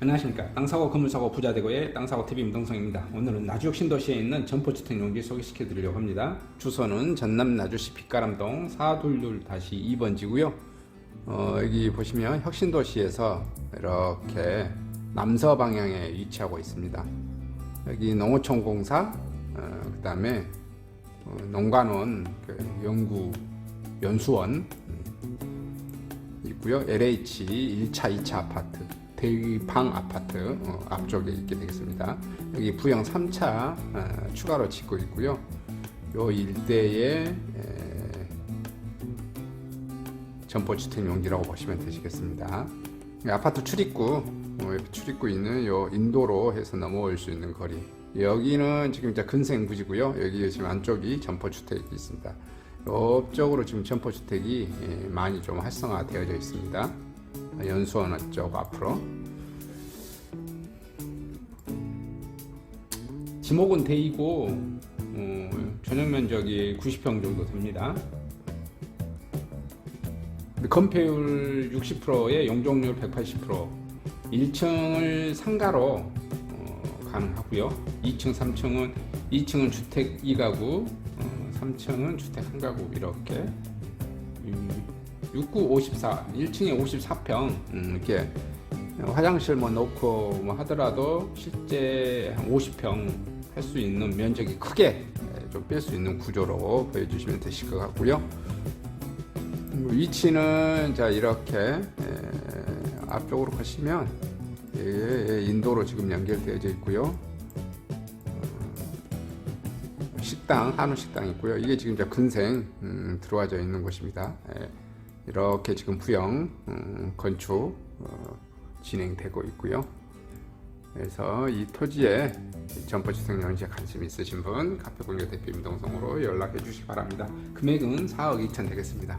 안녕하십니까. 땅사고 건물사고 부자되고의 땅사고 TV 임동성입니다. 오늘은 나주역 신도시에 있는 점포주택 용지 소개시켜 드리려고 합니다. 주소는 전남 나주시 빛가람동 422-2번지고요. 어, 여기 보시면 혁신도시에서 이렇게 남서 방향에 위치하고 있습니다. 여기 농어촌 공사 어, 그 다음에 어, 농관원 그 연구 연수원 음, 있고요. LH 1차, 2차 아파트, 대위방 아파트 어, 앞쪽에 있게 되겠습니다. 여기 부영 3차 어, 추가로 짓고 있고요. 요 일대에 에, 점포주택 용지라고 보시면 되시겠습니다. 이 아파트 출입구 어, 출입구 있는 요 인도로 해서 넘어올 수 있는 거리. 여기는 지금 이제 근생 부지고요. 여기 지금 안쪽이 점포주택이 있습니다. 옆쪽으로 지금 점포주택이 예, 많이 좀 활성화되어져 있습니다. 연수원 쪽 앞으로. 지목은 대이고 어, 전용 면적이 90평 정도 됩니다. 건폐율 60%에 용적률 180%, 1층을 상가로 어, 가능하고요. 2층, 3층은 2층은 주택 2가구, 어, 3층은 주택 1가구 이렇게 음, 69, 54, 1층에 54평 음, 이렇게 화장실 뭐 놓고 뭐 하더라도 실제 한 50평 할 수 있는 면적이 크게 좀 뺄 수 있는 구조로 보여주시면 되실 것 같고요. 음, 위치는 자 이렇게 에, 앞쪽으로 가시면 예, 인도로 지금 연결되어져 있고요. 어, 식당 한우 식당 있고요. 이게 지금 이제 근생 음, 들어와져 있는 곳입니다. 예, 이렇게 지금 부영 음, 건축 어, 진행되고 있고요. 그래서 이 토지에 점포주택 연지에 관심 있으신 분 카페 공유 대표 임동성으로 연락해 주시기 바랍니다. 금액은 4억 2천 되겠습니다.